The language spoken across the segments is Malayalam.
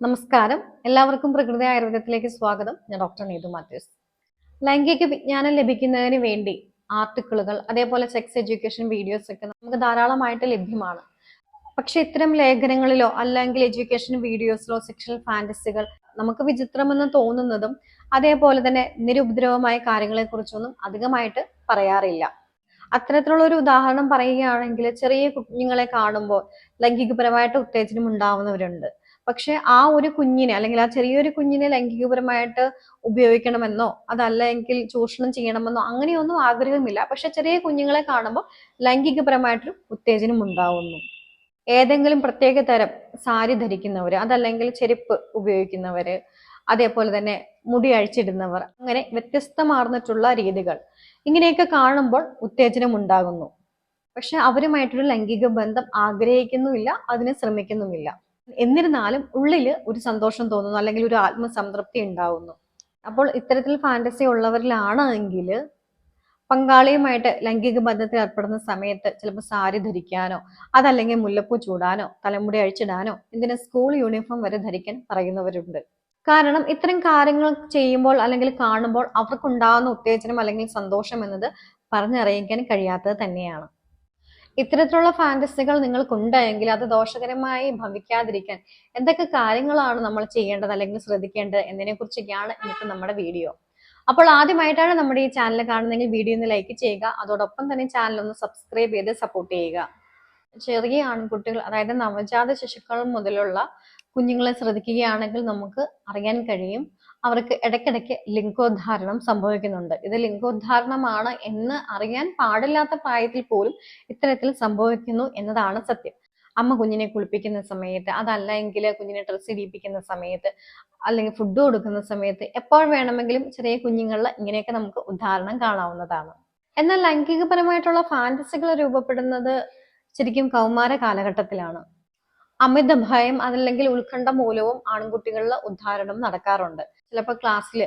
നമസ്കാരം. എല്ലാവർക്കും പ്രകൃതി ആയുർവേദത്തിലേക്ക് സ്വാഗതം. ഞാൻ ഡോക്ടർ നീതു മാത്യൂസ്. ലൈംഗിക വിജ്ഞാനം ലഭിക്കുന്നതിന് വേണ്ടി ആർട്ടിക്കിളുകൾ അതേപോലെ സെക്സ് എഡ്യൂക്കേഷൻ വീഡിയോസ് ഒക്കെ നമുക്ക് ധാരാളമായിട്ട് ലഭ്യമാണ്. പക്ഷെ ഇത്തരം ലേഖനങ്ങളിലോ അല്ലെങ്കിൽ എഡ്യൂക്കേഷൻ വീഡിയോസിലോ സെക്ഷൽ ഫാന്റസികൾ നമുക്ക് വിചിത്രമെന്ന് തോന്നുന്നതും അതേപോലെ തന്നെ നിരുപദ്രവമായ കാര്യങ്ങളെക്കുറിച്ചൊന്നും അധികമായിട്ട് പറയാറില്ല. അത്തരത്തിലുള്ള ഒരു ഉദാഹരണം പറയുകയാണെങ്കിൽ ചെറിയ കുഞ്ഞുങ്ങളെ കാണുമ്പോൾ ലൈംഗികപരമായിട്ട് ഉത്തേജനം ഉണ്ടാവുന്നവരുണ്ട്. പക്ഷെ ആ ഒരു കുഞ്ഞിനെ അല്ലെങ്കിൽ ആ ചെറിയൊരു കുഞ്ഞിനെ ലൈംഗികപരമായിട്ട് ഉപയോഗിക്കണമെന്നോ അതല്ലെങ്കിൽ ചൂഷണം ചെയ്യണമെന്നോ അങ്ങനെയൊന്നും ആഗ്രഹമില്ല. പക്ഷെ ചെറിയ കുഞ്ഞുങ്ങളെ കാണുമ്പോൾ ലൈംഗികപരമായിട്ടൊരു ഉത്തേജനം ഉണ്ടാവുന്നു. ഏതെങ്കിലും പ്രത്യേക തരം സാരി ധരിക്കുന്നവർ അതല്ലെങ്കിൽ ചെരുപ്പ് ഉപയോഗിക്കുന്നവര് അതേപോലെ തന്നെ മുടി അഴിച്ചിടുന്നവർ അങ്ങനെ വ്യത്യസ്തമാർന്നിട്ടുള്ള രീതികൾ ഇങ്ങനെയൊക്കെ കാണുമ്പോൾ ഉത്തേജനം ഉണ്ടാകുന്നു. പക്ഷെ അവരുമായിട്ടൊരു ലൈംഗിക ബന്ധം ആഗ്രഹിക്കുന്നുമില്ല അതിന് ശ്രമിക്കുന്നുമില്ല. എന്നിരുന്നാലും ഉള്ളിൽ ഒരു സന്തോഷം തോന്നുന്നു അല്ലെങ്കിൽ ഒരു ആത്മസംതൃപ്തി ഉണ്ടാവുന്നു. അപ്പോൾ ഇത്തരത്തിൽ ഫാന്റസി ഉള്ളവരിലാണ് എങ്കിൽ പങ്കാളിയുമായിട്ട് ലൈംഗിക ബന്ധത്തിൽ ഏർപ്പെടുന്ന സമയത്ത് ചിലപ്പോൾ സാരി ധരിക്കാനോ അതല്ലെങ്കിൽ മുല്ലപ്പൂ ചൂടാനോ തലമുടി അഴിച്ചിടാനോ ഇതിന് സ്കൂൾ യൂണിഫോം വരെ ധരിക്കാൻ പറയുന്നവരുണ്ട്. കാരണം ഇത്തരം കാര്യങ്ങൾ ചെയ്യുമ്പോൾ അല്ലെങ്കിൽ കാണുമ്പോൾ അവർക്കുണ്ടാകുന്ന ഉത്തേജനം അല്ലെങ്കിൽ സന്തോഷം എന്നത് പറഞ്ഞറിയിക്കാൻ കഴിയാത്തത് തന്നെയാണ്. ഇത്തരത്തിലുള്ള ഫാന്റസികൾ നിങ്ങൾക്കുണ്ടെങ്കിൽ അത് ദോഷകരമായി ഭവിക്കാതിരിക്കാൻ എന്തൊക്കെ കാര്യങ്ങളാണ് നമ്മൾ ചെയ്യേണ്ടത് അല്ലെങ്കിൽ ശ്രദ്ധിക്കേണ്ടത് എന്നതിനെ കുറിച്ചൊക്കെയാണ് ഇന്നത്തെ നമ്മുടെ വീഡിയോ. അപ്പോൾ ആദ്യമായിട്ടാണ് നമ്മുടെ ഈ ചാനൽ കാണുന്നതെങ്കിൽ വീഡിയോ ഒന്ന് ലൈക്ക് ചെയ്യുക അതോടൊപ്പം തന്നെ ചാനൽ ഒന്ന് സബ്സ്ക്രൈബ് ചെയ്ത് സപ്പോർട്ട് ചെയ്യുക. ചെറിയ ആൺകുട്ടികൾ അതായത് നവജാത ശിശുക്കൾ മുതലുള്ള കുഞ്ഞുങ്ങളെ ശ്രദ്ധിക്കുകയാണെങ്കിൽ നമുക്ക് അറിയാൻ കഴിയും. അവർക്ക് ഇടയ്ക്കിടയ്ക്ക് ലിംഗോദ്ധാരണം സംഭവിക്കുന്നുണ്ട്. ഇത് ലിംഗോദ്ധാരണമാണ് എന്ന് അറിയാൻ പാടില്ലാത്ത പ്രായത്തിൽ പോലും ഇത്തരത്തിൽ സംഭവിക്കുന്നു എന്നതാണ് സത്യം. അമ്മ കുഞ്ഞിനെ കുളിപ്പിക്കുന്ന സമയത്ത് അതല്ല എങ്കിൽ കുഞ്ഞിനെ ഡ്രസ്സ് ഇടിയിപ്പിക്കുന്ന സമയത്ത് അല്ലെങ്കിൽ ഫുഡ് കൊടുക്കുന്ന സമയത്ത് എപ്പോൾ വേണമെങ്കിലും ചെറിയ കുഞ്ഞുങ്ങളിൽ ഇങ്ങനെയൊക്കെ നമുക്ക് ഉദാഹരണം കാണാവുന്നതാണ്. എന്നാൽ ലൈംഗികപരമായിട്ടുള്ള ഫാന്റസികൾ രൂപപ്പെടുന്നത് ശരിക്കും കൗമാര കാലഘട്ടത്തിലാണ്. അമിത ഭയം അതല്ലെങ്കിൽ ഉത്കണ്ഠ മൂലവും ആൺകുട്ടികളിൽ ഉദ്ധാരണം നടക്കാറുണ്ട്. ചിലപ്പോൾ ക്ലാസ്സിൽ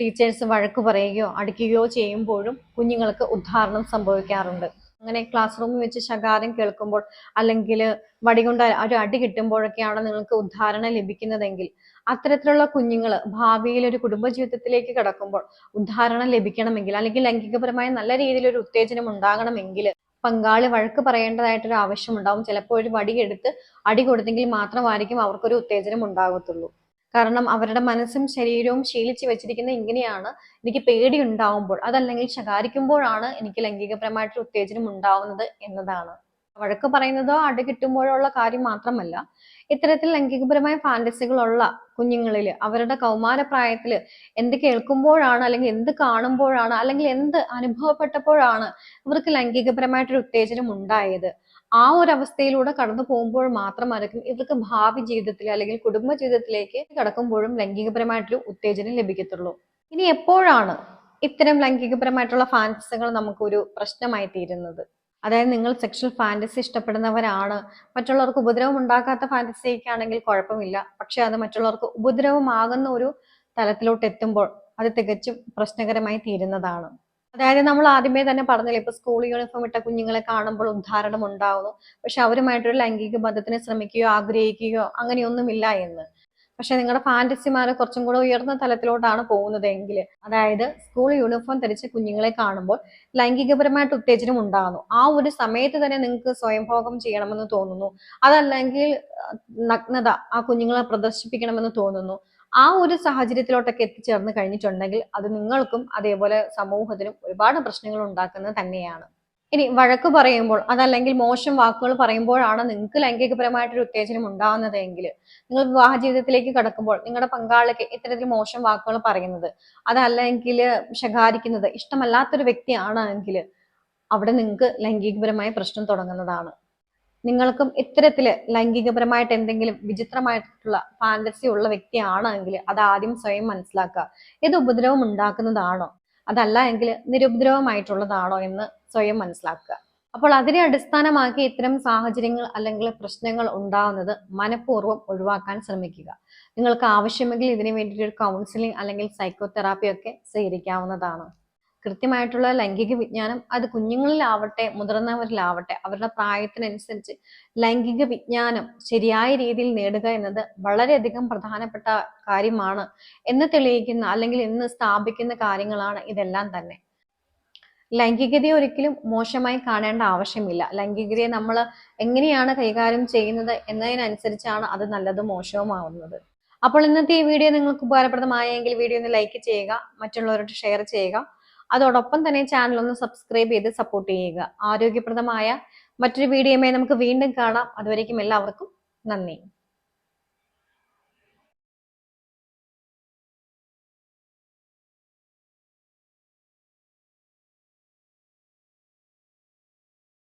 ടീച്ചേഴ്സ് വഴക്ക് പറയുകയോ അടിക്കുകയോ ചെയ്യുമ്പോഴും കുഞ്ഞുങ്ങൾക്ക് ഉദ്ധാരണം സംഭവിക്കാറുണ്ട്. അങ്ങനെ ക്ലാസ് റൂമിൽ വെച്ച് ശകാരം കേൾക്കുമ്പോൾ അല്ലെങ്കിൽ വടികൊണ്ട് ഒരു അടി കിട്ടുമ്പോഴൊക്കെയാണ് നിങ്ങൾക്ക് ഉദ്ധാരണം ലഭിക്കുന്നതെങ്കിൽ അത്തരത്തിലുള്ള കുഞ്ഞുങ്ങൾ ഭാവിയിൽ ഒരു കുടുംബജീവിതത്തിലേക്ക് കടക്കുമ്പോൾ ഉദ്ധാരണം ലഭിക്കണമെങ്കിൽ അല്ലെങ്കിൽ ലൈംഗികപരമായ നല്ല രീതിയിൽ ഒരു ഉത്തേജനം ഉണ്ടാകണമെങ്കിൽ പങ്കാളി വഴക്ക് പറയേണ്ടതായിട്ടൊരു ആവശ്യമുണ്ടാവും. ചിലപ്പോൾ ഒരു വടി എടുത്ത് അടി കൊടുത്തെങ്കിൽ മാത്രമായിരിക്കും അവർക്കൊരു ഉത്തേജനം ഉണ്ടാകത്തുള്ളൂ. കാരണം അവരുടെ മനസ്സും ശരീരവും ശീലിച്ചു വെച്ചിരിക്കുന്ന ഇങ്ങനെയാണ് എനിക്ക് പേടി ഉണ്ടാവുമ്പോൾ അതല്ലെങ്കിൽ ശകാരിക്കുമ്പോഴാണ് എനിക്ക് ലൈംഗികപരമായിട്ടൊരു ഉത്തേജനം ഉണ്ടാവുന്നത് എന്നതാണ്. വഴക്ക് പറയുന്നതോ അടി കിട്ടുമ്പോഴോ ഉള്ള കാര്യം മാത്രമല്ല ഇത്തരത്തിൽ ലൈംഗികപരമായ ഫാന്റസികളുള്ള കുഞ്ഞുങ്ങളിൽ അവരുടെ കൗമാരപ്രായത്തിൽ എന്ത് കേൾക്കുമ്പോഴാണ് അല്ലെങ്കിൽ എന്ത് കാണുമ്പോഴാണ് അല്ലെങ്കിൽ എന്ത് അനുഭവപ്പെട്ടപ്പോഴാണ് ഇവർക്ക് ലൈംഗികപരമായിട്ടൊരു ഉത്തേജനം ഉണ്ടായത്? ആ ഒരു അവസ്ഥയിലൂടെ കടന്നു പോകുമ്പോൾ മാത്രമായിരിക്കും ഇവർക്ക് ഭാവി ജീവിതത്തിൽ അല്ലെങ്കിൽ കുടുംബ ജീവിതത്തിലേക്ക് കടക്കുമ്പോഴും ലൈംഗികപരമായിട്ടൊരു ഉത്തേജനം ലഭിക്കത്തുള്ളൂ. ഇനി എപ്പോഴാണ് ഇത്തരം ലൈംഗികപരമായിട്ടുള്ള ഫാൻസികൾ നമുക്കൊരു പ്രശ്നമായി തീരുന്നത് അതായത് നിങ്ങൾ സെക്ഷൽ ഫാന്റസി ഇഷ്ടപ്പെടുന്നവരാണ്. മറ്റുള്ളവർക്ക് ഉപദ്രവം ഉണ്ടാക്കാത്ത ഫാന്റസിയൊക്കെ ആണെങ്കിൽ കുഴപ്പമില്ല. പക്ഷേ അത് മറ്റുള്ളവർക്ക് ഉപദ്രവമാകുന്ന ഒരു തലത്തിലോട്ട് എത്തുമ്പോൾ അത് തികച്ചും പ്രശ്നകരമായി തീരുന്നതാണ്. അതായത് നമ്മൾ ആദ്യമേ തന്നെ പറഞ്ഞില്ലേ ഇപ്പൊ സ്കൂൾ യൂണിഫോം ഇട്ട കുഞ്ഞുങ്ങളെ കാണുമ്പോൾ ഉദ്ധാരണം ഉണ്ടാവുന്നു. പക്ഷെ അവരുമായിട്ടൊരു ലൈംഗിക ബന്ധത്തിന് ശ്രമിക്കുകയോ ആഗ്രഹിക്കുകയോ അങ്ങനെയൊന്നുമില്ല എന്ന്. പക്ഷെ നിങ്ങളുടെ ഫാന്റസിമാർ കുറച്ചും കൂടെ ഉയർന്ന തലത്തിലോട്ടാണ് പോകുന്നത് എങ്കിൽ അതായത് സ്കൂൾ യൂണിഫോം ധരിച്ച കുഞ്ഞുങ്ങളെ കാണുമ്പോൾ ലൈംഗികപരമായിട്ട് ഉത്തേജനം ഉണ്ടാകുന്നു. ആ ഒരു സമയത്ത് തന്നെ നിങ്ങൾക്ക് സ്വയംഭോഗം ചെയ്യണമെന്ന് തോന്നുന്നു. അതല്ലെങ്കിൽ നഗ്നത ആ കുഞ്ഞുങ്ങളെ പ്രദർശിപ്പിക്കണമെന്ന് തോന്നുന്നു. ആ ഒരു സാഹചര്യത്തിലോട്ടൊക്കെ എത്തിച്ചേർന്ന് കഴിഞ്ഞിട്ടുണ്ടെങ്കിൽ അത് നിങ്ങൾക്കും അതേപോലെ സമൂഹത്തിനും ഒരുപാട് പ്രശ്നങ്ങൾ ഉണ്ടാക്കുന്നത് തന്നെയാണ്. ഇനി വഴക്ക് പറയുമ്പോൾ അതല്ലെങ്കിൽ മോശം വാക്കുകൾ പറയുമ്പോഴാണ് നിങ്ങൾക്ക് ലൈംഗികപരമായിട്ടൊരു ഉത്തേജനം ഉണ്ടാകുന്നതെങ്കിൽ നിങ്ങൾ വിവാഹ ജീവിതത്തിലേക്ക് കടക്കുമ്പോൾ നിങ്ങളുടെ പങ്കാളിക്ക് ഇത്തരത്തിൽ മോശം വാക്കുകൾ പറയുന്നത് അതല്ലെങ്കിൽ ശകാരിക്കുന്നത് ഇഷ്ടമല്ലാത്തൊരു വ്യക്തിയാണ് എങ്കിൽ അവിടെ നിങ്ങൾക്ക് ലൈംഗികപരമായ പ്രശ്നം തുടങ്ങുന്നതാണ്. നിങ്ങൾക്കും ഇത്തരത്തിൽ ലൈംഗികപരമായിട്ട് എന്തെങ്കിലും വിചിത്രമായിട്ടുള്ള ഫാന്റസി ഉള്ള വ്യക്തിയാണെങ്കിൽ അത് ആദ്യം സ്വയം മനസ്സിലാക്കുക. ഇത് ഉപദ്രവം ഉണ്ടാക്കുന്നതാണോ? അതല്ല എങ്കിൽ നിരുപദ്രവമായിട്ടുള്ളതാണോ എന്ന് സ്വയം മനസ്സിലാക്കുക. അപ്പോൾ അതിനെ അടിസ്ഥാനമാക്കി ഇത്തരം സാഹചര്യങ്ങൾ അല്ലെങ്കിൽ പ്രശ്നങ്ങൾ ഉണ്ടാവുന്നത് മനഃപൂർവം ഒഴിവാക്കാൻ ശ്രമിക്കുക. നിങ്ങൾക്ക് ആവശ്യമെങ്കിൽ ഇതിനു വേണ്ടിയിട്ട് ഒരു കൗൺസിലിംഗ് അല്ലെങ്കിൽ സൈക്കോതെറാപ്പി ഒക്കെ സ്വീകരിക്കാവുന്നതാണ്. കൃത്യമായിട്ടുള്ള ലൈംഗിക വിജ്ഞാനം അത് കുഞ്ഞുങ്ങളിലാവട്ടെ മുതിർന്നവരിലാവട്ടെ അവരുടെ പ്രായത്തിനനുസരിച്ച് ലൈംഗിക വിജ്ഞാനം ശരിയായ രീതിയിൽ നേടുക എന്നത് വളരെയധികം പ്രധാനപ്പെട്ട കാര്യമാണ് എന്ന് തെളിയിക്കുന്ന അല്ലെങ്കിൽ ഇന്ന് സ്ഥാപിക്കുന്ന കാര്യങ്ങളാണ് ഇതെല്ലാം തന്നെ. ലൈംഗികതയെ ഒരിക്കലും മോശമായി കാണേണ്ട ആവശ്യമില്ല. ലൈംഗികതയെ നമ്മൾ എങ്ങനെയാണ് കൈകാര്യം ചെയ്യുന്നത് എന്നതിനനുസരിച്ചാണ് അത് നല്ലതും മോശവുമാവുന്നത്. അപ്പോൾ ഇന്നത്തെ ഈ വീഡിയോ നിങ്ങൾക്ക് ഉപകാരപ്രദമായെങ്കിൽ വീഡിയോ ഒന്ന് ലൈക്ക് ചെയ്യുക മറ്റുള്ളവരോട് ഷെയർ ചെയ്യുക. അതോടൊപ്പം തന്നെ ചാനൽ ഒന്ന് സബ്സ്ക്രൈബ് ചെയ്ത് സപ്പോർട്ട് ചെയ്യുക. ആരോഗ്യപ്രദമായ മറ്റൊരു വീഡിയോയുമായി നമുക്ക് വീണ്ടും കാണാം. അതുവരേക്കും എല്ലാവർക്കും നന്ദി.